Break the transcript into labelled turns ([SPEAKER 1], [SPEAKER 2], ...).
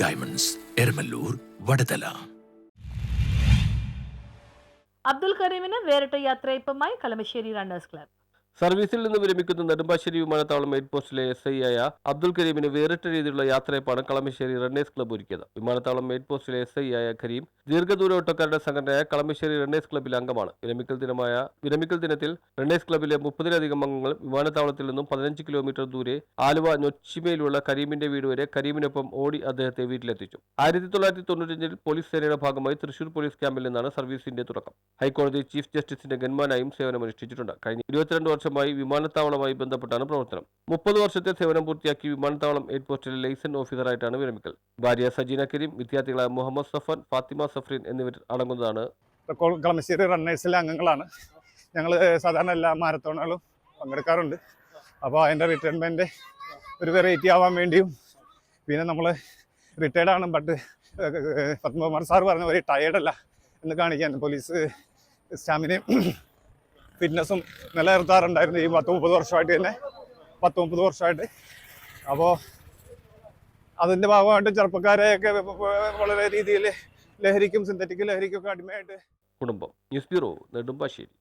[SPEAKER 1] Diamonds Eramalloor Vadathala
[SPEAKER 2] Abdul കരീമിന് വേറിട്ട യാത്രയപ്പമായി കളമശ്ശേരി റണ്ണേഴ്സ് ക്ലബ്.
[SPEAKER 3] സർവീസിൽ നിന്ന് വിരമിക്കുന്ന നെടുമ്പാശ്ശേരി വിമാനത്താവളം എയ്ഡ് പോസ്റ്റിലെ എസ് ഐ ആയ അബ്ദുൽ കരീമിന് വേറിട്ട രീതിയിലുള്ള യാത്രയപ്പാണ് കളമശ്ശേരി റണ്ണേഴ്സ് ക്ലബ്ബ് ഒരുക്കിയത്. വിമാനത്താവളം എയ്ഡ് പോസ്റ്റിലെ എസ് ഐ ആയ കരീം ദീർഘദൂര ഓട്ടക്കാരുടെ സംഘടനയായ കളമശ്ശേരി റണ്ണേഴ്സ് ക്ലബ്ബിലെ അംഗമാണ്. വിരമിക്കൽ ദിനമായ വിരമിക്കൽ ദിനത്തിൽ റണ്ണേഴ്സ് ക്ലബ്ബിലെ മുപ്പതിലധികം അംഗങ്ങൾ വിമാനത്താവളത്തിൽ നിന്നും പതിനഞ്ച് കിലോമീറ്റർ ദൂരെ ആലുവ നൊച്ചിമയിലുള്ള കരീമിന്റെ വീട് വരെ കരീമിനൊപ്പം ഓടി അദ്ദേഹത്തെ വീട്ടിലെത്തിച്ചു. ആയിരത്തി തൊള്ളായിരത്തി തൊണ്ണൂറ്റഞ്ചിൽ പോലീസ് സേനയുടെ ഭാഗമായി തൃശൂർ പോലീസ് ക്യാമ്പിൽ നിന്നാണ് സർവീസിന്റെ തുടക്കം. ഹൈക്കോടതി ചീഫ് ജസ്റ്റിസിന്റെ ഗൺമാനായും സേവനമനുഷ്ഠിച്ചിട്ടുണ്ട്. കഴിഞ്ഞ ഇരുപത്തിരണ്ട് വർഷമായി വിമാനത്താവളവുമായി ബന്ധപ്പെട്ടാണ് പ്രവർത്തനം. മുപ്പത് വർഷത്തെ സേവനം പൂർത്തിയാക്കി വിമാനത്താവളം എയ്ഡ് പോസ്റ്റിലെ ലൈസൻ ഓഫീസറായിട്ടാണ് വിരമിക്കൽ. ഭാര്യ സജീന കരീം വിദ്യാർത്ഥികളായ മുഹമ്മദ് സഫൻ ഫാത്തിമ സഫ്രീൻ എന്നിവർ അടങ്ങുന്നതാണ്.
[SPEAKER 4] കളമശ്ശേരി റണ്ണേഴ്സിലെ അംഗങ്ങളാണ്. ഞങ്ങൾ സാധാരണ എല്ലാ മാരത്തോണുകളും പങ്കെടുക്കാറുണ്ട്. അപ്പോൾ അതിന്റെ റിട്ടയർമെന്റ് ഒരു വെറൈറ്റി ആവാൻ വേണ്ടിയും പിന്നെ നമ്മൾ റിട്ടയർഡ് ആണ്. ബട്ട് പത്മകുമാർ സാർ പറഞ്ഞ ഒരു ടയേർഡല്ല എന്ന് കാണിക്കാൻ പോലീസ് സ്റ്റാമിനയും ഫിറ്റ്നസ്സും നിലനിർത്താറുണ്ടായിരുന്നു ഈ പത്ത് മുപ്പത് വർഷമായിട്ട് തന്നെ. പത്ത് മുപ്പത് വർഷമായിട്ട്. അപ്പോൾ അതിന്റെ ഭാഗമായിട്ട് ചെറുപ്പക്കാരെയൊക്കെ വളരെ രീതിയിൽ ലഹരിക്കും സിന്തറ്റിക് ലഹരിക്കും ഒക്കെ അടിമയായിട്ട്
[SPEAKER 3] കുടുംബം. News bureau Nedumbassery.